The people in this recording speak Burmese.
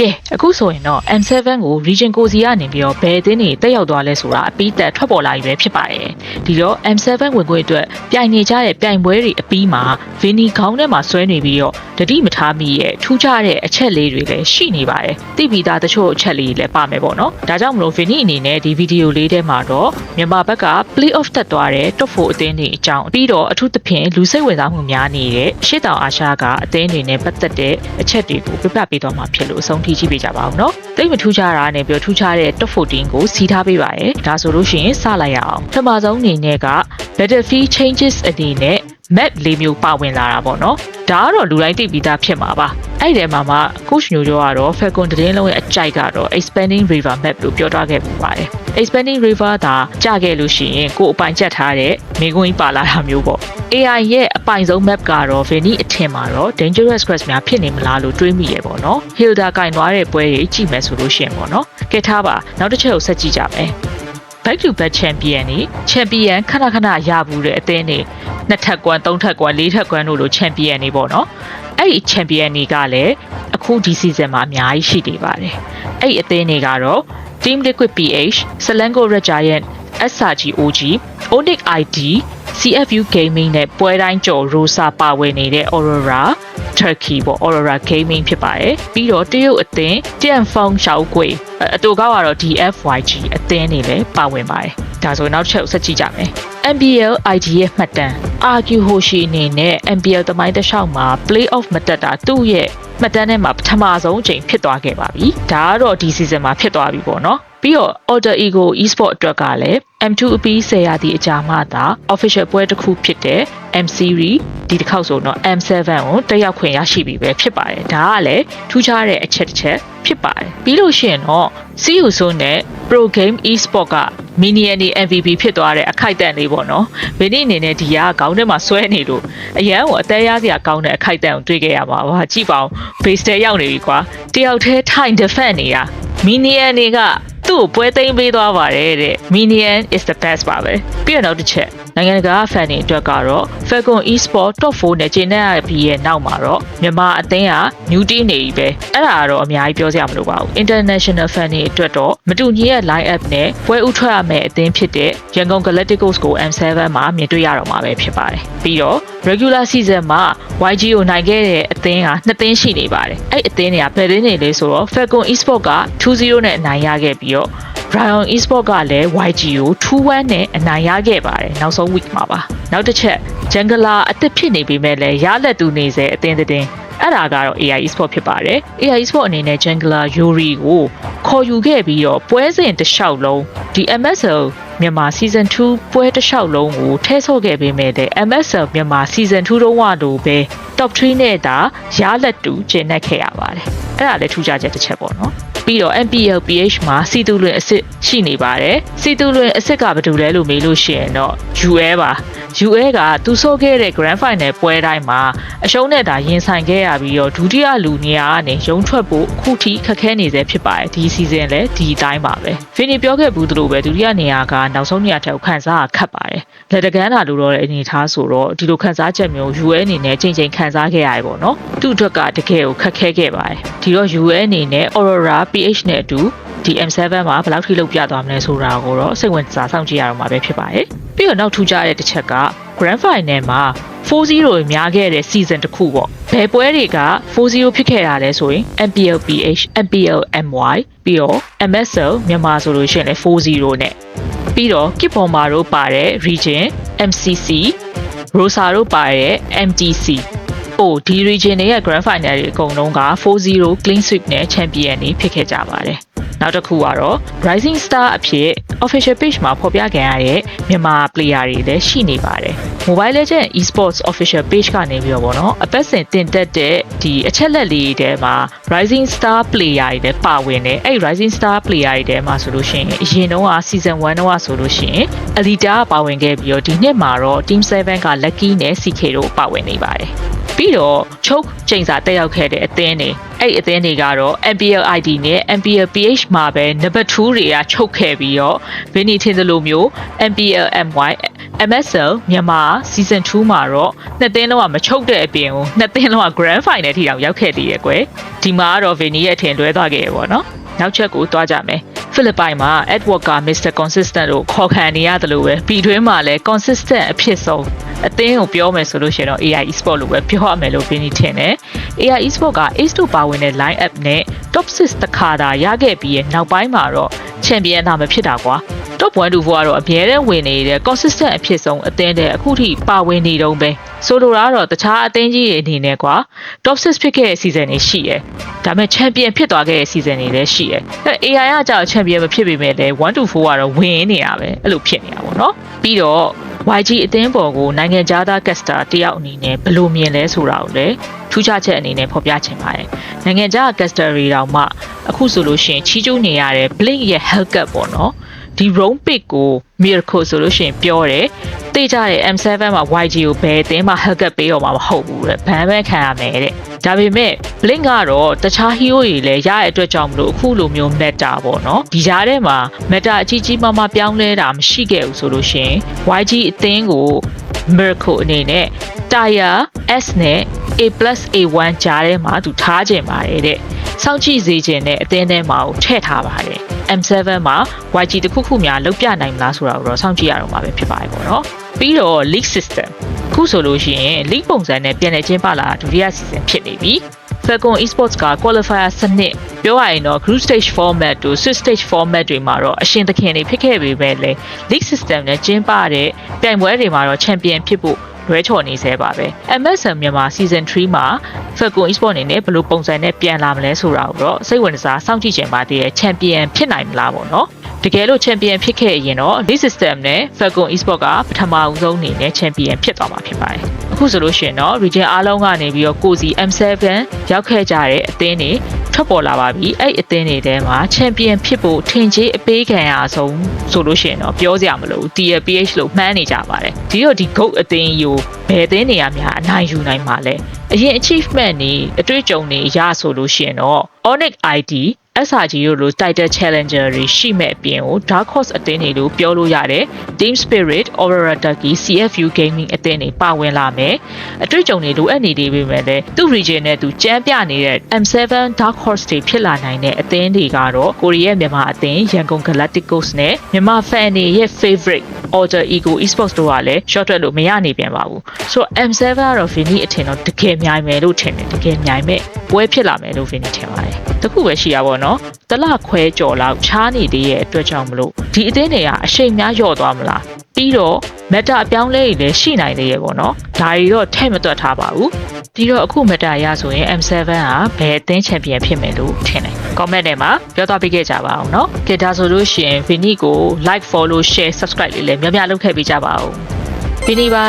ကဲအခုဆိုရင်တော့ M7 ကို region ကိုစီကနေပြီးတော့ဘယ်အသင်းတွေတက်ရောက်သွားလဲဆိုတာအပြီးတက်ထွက်ပေါ်လာပြီပဲဖြစ်ပါတယ်ဒီတော့ M7 ဝင်ခွင့်အတွက်ပြိုင်နေကြတဲ့ပြိုင်ပွဲတွေအပြီးမှာ Vinny ခေါင်းထဲမှာဆွဲနေပြီးတော့တတိမထားမိရဲ့ထူးခြားတဲ့အချက်လေးတွေလည်းရှိနေပါတယ်သိပြီးသားတချို့အချက်လေးတွေလည်းပါမယ်ပေါ့နော်ဒါကြောင့်မလို့ Vinny အနေနဲ့ဒီဗီဒီယိုလေးထဲမှာတော့မြန်မာဘက်က play off တက်သွားတဲ့ top 4အသင်းတွေအကြောင်းပြီးတော့အထူးသဖြင့်လူစိတ်ဝင်စားမှုများနေတဲ့ရှေ့တောင်အာရှကအသင်းတွေနဲ့ပတ်သက်တဲ့အချက်တွေကိုပြပြပေးသွားမှာဖြစ်လို့အဆုံးထိကြည့်ပေးကြပါဦးနော်တိတ်မထူးခြားတာနဲ့ပြောထူးခြားတဲ့ top 14ကိုစီးထားပေးပါရယ်ဒါဆိုလို့ရှိရင်စလိုက်ရအောင်ပထမဆုံးအနေနဲ့က battlefield changes အနေနဲ့ map လေးမျိုးပါဝင်လာတာပေါ့နော်ဒါကတော့လူတိုင်းသိပြီးသားဖြစ်မှာပါအဲ့ဒီမှာမှ coach ညိုကျော်ကတော့ Falcon တရင်လုံးရဲ့အကြိုက်ကတော့ expanding river map လို့ပြောထားခဲ့ပူပါတယ် expanding river ဒါကြာခဲ့လို့ရှိရင်ကိုယ်အပိုင်ချက်ထားတဲ့မိကွင်းကြီးပါလာတာမျိုးပေါ့ AI ရဲ့အပိုင်ဆုံး map ကတော့ Vini အထင်မှာတော့ dangerous quest များဖြစ်နေမလားလို့တွေးမိရပေါ့နော် Hilda ကင်သွားတဲ့ပွဲတွေကြည့်မယ်ဆိုလို့ရှိရင်ပေါ့နော်ကဲထားပါနောက်တစ်ချက်ကိုဆက်ကြည့်ကြမယ် back to back champion နေ champion ခဏခဏရဘူးတဲ့အသင်းနေ နှစ်ထပ်ကွမ်းသုံးထပ်ကွမ်းလေးထပ်ကွမ်းတို့လို champion နေပေါ့နော်အဲ့ဒီ champion တွေကလည်းအခုဒီ season မှာအများကြီးရှိနေပါတယ်အဲ့ဒီအသင်းတွေကတော့ Team Liquid PH, Selangor Red Giant, SRG OG, Onyx ID, CFU Gaming နဲ့ပွဲတိုင်းကြော် Rosa ပါဝင်နေတဲ့ Aurora Turkey ပေါ့ Aurora Gaming ဖြစ်ပါတယ်ပြီးတော့တရုတ်အသင်း Tianfeng ရှောက်ကွေအတူကောက်ကတော့ DFYG အသင်းတွေလည်းပါဝင်ပါတယ် ဒါဆိုနောက်တစ်ချက်ကိုဆက်ကြည့်ကြမယ် MBL ID ရဲ့မှတ်တမ်း RQ Hoshi အနေနဲ့ MBL တမိုင်းတစ်လျှောက်မှာ playoff မတက်တာသူ့ရဲ့မှတ်တမ်းထဲမှာပထမဆုံးအချိန်ဖြစ်သွားခဲ့ပါပြီဒါကတော့ဒီ season မှာဖြစ်သွားပြီပေါ့နော် ပြီးတော့ Order Ego Esport အတွက်ကလည်း M2 အပီး10ရာသီအကြာမှသာ official ပွဲတစ်ခုဖြစ်တဲ့ M series ဒီတစ်ခေါက်ဆိုတော့ M7 ကိုတက်ရောက်ခွင့်ရရှိပြီပဲဖြစ်ပါတယ်ဒါကလည်းထူးခြားတဲ့အချက်တစ်ချက်ဖြစ်ပါတယ်ပြီးလို့ရှိရင်တော့ CU ဆိုနဲ့ Pro Game Esport က mini any MVP ဖြစ်သွားတဲ့အခိုက်အတန့်လေးပေါ့နော်ဘယ်နည်းအနေနဲ့ဒီကခေါင်းထဲမှာဆွဲနေလို့အရန်ကိုအသေးရစရာကောင်းတဲ့အခိုက်အတန့်ကိုတွေ့ခဲ့ရမှာပါကြည့်ပါဦး base တဲရောက်နေပြီကွာတယောက်တည်းထိုင် defend နေတာ minion တွေက သူ့ကိုပွဲသိမ်းပေးသွားပါတယ်တဲ့ minion is the best ပါပဲပြီးတော့နောက်တစ်ချက်နိုင်ငံတကာဖန်တွေအတွက်ကတော့ Falcon Esport Top 4နဲ့ကျင်းနေရပြီးရဲ့နောက်မှာတော့မြန်မာအသင်းက new team နေပြီပဲအဲ့ဒါကတော့အများကြီးပြောစရာမလိုပါဘူး international fan တွေအတွက်တော့မတူညီရဲ့ line up နဲ့ပွဲဥထွက်ရမယ့်အသင်းဖြစ်တဲ့ရန်ကုန် Galacticos ကို M7 မှာမြင်တွေ့ရတော့မှာပဲဖြစ်ပါတယ်ပြီးတော့ regular season မှာ YG ကိုနိုင်ခဲ့တဲ့အသင်းကနှစ်သင်းရှိနေပါတယ်အဲ့အသင်းတွေကဘယ်သင်းတွေလဲဆိုတော့ Falcon Esport က2-0နဲ့အနိုင်ရခဲ့ပြီးတော့ Ryan Esport ကလည်း YG ကို2-1နဲ့အနိုင်ရခဲ့ပါတယ်နောက်ဆုံး week မှာပါနောက်တစ်ချက် Jungler အသစ်ဖြစ်နေပေမဲ့လည်းရလက်တူနေစေအသင်းတစ်တင်းအဲ့ဒါကတော့ AI Esport ဖြစ်ပါတယ် AI Esport အနေနဲ့ Jungler Yuri ကိုခေါ်ယူခဲ့ပြီးတော့ပွဲစဉ်တစ်လျှောက်လုံးဒီ MSL မြန်မာ season 2ပွဲတစ်လျှောက်လုံးကိုထဲဆော့ခဲ့ပေးမဲ့တဲ့ MSL မြန်မာ season 2တုန်းကလိုပဲ top 3နဲ့သာရလက်တူကျင်းနေခဲ့ရပါတယ်အဲ့ဒါလည်းထူးခြားချက်တစ်ချက်ပေါ့နော် ပြီးတော့ MPL PH မှာစီတူလွင်အစ်စ်ရှိနေပါတယ်စီတူလွင်အစ်စ်ကဘာတူလဲလို့မေးလို့ရှိရင်တော့ UA ပါ UA ကသူဆိုခဲ့တဲ့ Grand Final ပွဲတိုင်းမှာအရှုံးနဲ့သာရင်ဆိုင်ခဲ့ရပြီးတော့ဒုတိယလူနေရာကနေရုံထွက်ဖို့အခုထိခက်ခဲနေစေဖြစ်ပါတယ်ဒီ season လည်းဒီအတိုင်းပါပဲဖီနီပြောခဲ့ဘူးသလိုပဲဒုတိယနေရာကနောက်ဆုံးနေရာထက်ခံစားရခတ်ပါတယ်လက်တကန်းတာလို့တော့အနေထားဆိုတော့ဒီလိုခံစားချက်မျိုး UA အနေနဲ့ချိန်ချိန်ခံစားခဲ့ရတယ်ပေါ့နော်သူ့အတွက်ကတကယ်ကိုခက်ခဲခဲ့ပါတယ်ဒီတော့ UA အနေနဲ့ Aurora PH နဲ့အတူဒီ M7 မှာဘယ်လောက်ထိလောက်ပြသွားမလဲဆိုတာကိုတော့စိတ်ဝင်စားစောင့်ကြည့်ရတော့မှာပဲဖြစ်ပါတယ်ပြီးတော့နောက်ထူးခြားတဲ့တစ်ချက်က Grand Final မှာ4-0တွေများခဲ့တဲ့ season တစ်ခုပေါ့ဘယ်ပွဲတွေက4-0ဖြစ်ခဲ့တာလဲဆိုရင် MPL PH MPL MY ပြီးတော့ MSL မြန်မာဆိုလို့ရှိရင်လည်း4-0နဲ့ပြီးတော့ Kip Bomber တို့ပါတဲ့ Region MCC Rosa တို့ပါတဲ့ MTC ဟိုဒီ region တွေရဲ့ grand final တွေအကုန်လုံးက4-0 clean sweep နဲ့ champion တွေဖြစ်ခဲ့ကြပါတယ်။နောက်တစ်ခုကတော့ Rising Star အဖြစ် official page မှာဖော်ပြခံရတဲ့မြန်မာ player တွေလည်းရှိနေပါတယ်။ Mobile Legends Esports official page ကနေပြီးတော့ဗောနော်အပတ်စဉ်တင်တက်တဲ့ဒီအချက်လက်လေးတွေထဲမှာ Rising Star player တွေလည်းပါဝင်တယ်။အဲ့ Rising Star player တွေထဲမှာဆိုလို့ရှိရင်အရင်တော့ season 1တော့ဆိုလို့ရှိရင် Alita ပါဝင်ခဲ့ပြီးတော့ဒီနှစ်မှာတော့ Team 7က Lucky နဲ့ CK တို့ပါဝင်နေပါတယ်။ ပြီးတော့ချုပ်ချိန်စာတက်ရောက်ခဲ့တဲ့အသင်းတွေအဲ့အသင်းတွေကတော့ MPL ID နဲ့ MPL PH မှာပဲ number 2တွေကချုပ်ခဲ့ပြီးတော့ Vinny ထင်သလိုမျိုး MPL MY MSL မြန်မာ season 2မှာတော့နှစ်သင်းလုံးကမချုပ်တဲ့အပြင်ကိုနှစ်သင်းလုံးက grand final ထိတောင်ရောက်ခဲ့သေးရဲ့ကွယ်ဒီမှာကတော့ Vinny ရဲ့အထင်လွဲသွားခဲ့ရပေါ့နော်နောက်ချက်ကိုတွားကြမယ် ဖိလစ်ပိုင်မှာ Edward က Mr Consistent ကိုခေါ်ခံနေရတယ်လို့ပဲပြီးတွင်းမှာလည်း consistent အဖြစ်ဆုံးအသင်းကိုပြောမယ်ဆိုလို့ရှိရင်တော့ AI Esport လို့ပဲပြောရမယ်လို့ Vinny ထင်တယ် AI Esport က Ace 2ပါဝင်တဲ့ line up နဲ့ top 6တခါသာရခဲ့ပြီးရဲ့နောက်ပိုင်းမှာတော့ champion သာမဖြစ်တာကွာ top 1 to 4ကတော့အမြဲတမ်းဝင်နေတဲ့ consistent အဖြစ်ဆုံးအသင်းတဲ့အခုထိပါဝင်နေတုံးပဲဆိုလိုတာကတော့တခြားအသင်းကြီးတွေအနေနဲ့ကွာ top 6ဖြစ်ခဲ့တဲ့ season တွေရှိရယ်ဒါပေမဲ့ champion ဖြစ်သွားခဲ့တဲ့ season တွေလည်းရှိရယ်အဲ AI ကကြောက် champion မဖြစ်ပေမဲ့လည်း1 to 4ကတော့ဝင်နေတာပဲအဲ့လိုဖြစ်နေတာပေါ့နော်ပြီးတော့ YG အသင်းပေါ်ကိုနိုင်ငံခြားသားကက်စတာတယောက်အနေနဲ့ဘယ်လိုမြင်လဲဆိုတာကိုလည်းထူးခြားချက်အနေနဲ့ဖော်ပြချင်ပါတယ်။နိုင်ငံခြားကက်စတာတွေတောင်မှအခုဆိုလို့ရှိရင်ချီးကျူးနေရတဲ့ Blink ရဲ့ Hellcat ပေါ့နော်။ဒီ roam pick ကို Miracle ဆိုလို့ရှိရင်ပြောတယ်။ သိကြတဲ့ M7 မှာ YG ကိုဘယ်အသင်းမှ Hellcat ပေးတော့မှာမဟုတ်ဘူးတဲ့။ဘန်ပဲခံရမယ်တဲ့။ဒါပေမဲ့ Blink ကတော့တခြား hero တွေလည်းရတဲ့အတွက်ကြောင့်မလို့အခုလိုမျိုး meta ပေါ့နော်။ဒီကြားထဲမှာ meta အကြီးကြီးမားမားပြောင်းလဲတာမရှိခဲ့ဘူးဆိုလို့ရှိရင် YG အသင်းကို Miracle အနေနဲ့ Tire S နဲ့ A+ A1 ကြားထဲမှာသူထားခြင်းပါတယ်တဲ့။စောင့်ကြည့်စေခြင်းနဲ့အသင်းထဲမှာကိုထည့်ထားပါတယ်။ M7 မှာ YG တစ်ခုခုများလောက်ပြနိုင်မလားဆိုတာကိုတော့စောင့်ကြည့်ရတော့မှာပဲဖြစ်ပါတယ်ပေါ့နော်။ ပြီးတော့ League System ခုဆိုလို့ရှိရင် League ပုံစံနဲ့ပြန်လည်ကျင်းပလာတာဒုတိယ season ဖြစ်နေပြီ။ Falcon Esports က qualifier စနစ်ပြောရရင်တော့ group stage format တို့ switch stage format တွေမှာတော့အရှင်သခင်တွေဖြစ်ခဲ့ပေမဲ့လည်း league system နဲ့ကျင်းပတဲ့ပြိုင်ပွဲတွေမှာတော့ champion ဖြစ်ဖို့ လွဲချော်နေသေးပါပဲ MSN မြန်မာ season 3မှာ Falcon Esports အနေနဲ့ဘယ်လိုပုံစံနဲ့ပြန်လာမလဲဆိုတာကိုတော့စိတ်ဝင်စားစောင့်ကြည့်ချင်ပါသေးတယ် champion ဖြစ်နိုင်မလားပေါ့နော်တကယ်လို့ champion ဖြစ်ခဲ့ရင်တော့ league system နဲ့ Falcon Esports ကပထမအဦးဆုံးအနေနဲ့ champion ဖြစ်သွားမှာဖြစ်ပါတယ်အခုဆိုလို့ရှိရင်တော့ region အားလုံးကနေပြီးတော့ကိုစီ M7 ရောက်ခဲ့ကြတဲ့အသင်းတွေ ထွက်ပေါ်လာပါပြီအဲ့အသင်းတွေထဲမှာ champion ဖြစ်ဖို့ထင်ကြီးအပေးခံရဆုံးဆိုလို့ရှိရင်တော့ပြောစရာမလိုဘူး TLPH လို့မှန်းနေကြပါတယ်ဒီတော့ဒီ GOAT အသင်းယူဘယ်အသင်းတွေကများအနိုင်ယူနိုင်မှာလဲအရင် achievement တွေအတွေ့အကြုံတွေရဆိုလို့ရှိရင်တော့ Onyx ID SRG တို့လို title challenger တွေရှိမဲ့အပြင်ကို Dark Horse အသင်းတွေလို့ပြောလို့ရတယ် Team Spirit Aurora Turkey CFU Gaming အသင်းတွေပါဝင်လာမယ်အတွေ့အကြုံတွေလိုအပ်နေသေးပေမဲ့လည်းသူ့ region နဲ့သူကြမ်းပြနေတဲ့ M7 Dark Horse တွေဖြစ်လာနိုင်တဲ့အသင်းတွေကတော့ကိုရီးယားမြန်မာအသင်းရန်ကုန် Galacticos နဲ့မြန်မာ fan တွေရဲ့ favorite Order Ego Esports တို့ကလည်း short လို့မရနေပြန်ပါဘူးဆိုတော့ M7 ကတော့ Vinny အထင်တော့တကယ်မြိုင်မယ်လို့ထင်တယ်တကယ်မြိုင်မဲ့ပွဲဖြစ်လာမယ်လို့ Vinny ထင်ပါတယ် တခုပဲရှိရပါတော့တလခွဲကြော်လောက်ချားနေသေးရဲ့အတွက်ကြောင့်မလို့ဒီအသင်းတွေကအရှိန်များလျော့သွားမလားပြီးတော့ meta အပြောင်းလဲတွေလည်းရှိနိုင်သေးရဲ့ပေါ့နော်ဒါတွေတော့ထဲ့မတွက်ထားပါဘူးပြီးတော့အခု meta ရဆိုရင် M7 ကဘယ်အသင်းချန်ပီယံဖြစ်မယ်လို့ထင်တယ် comment ထဲမှာပြောသွားပေးခဲ့ကြပါအောင်နော်ကဲဒါဆိုလို့ရှိရင် Vinny ကို like follow share subscribe လေးလည်းများများလုပ်ခဲ့ပေးကြပါဦး Vinny ပါ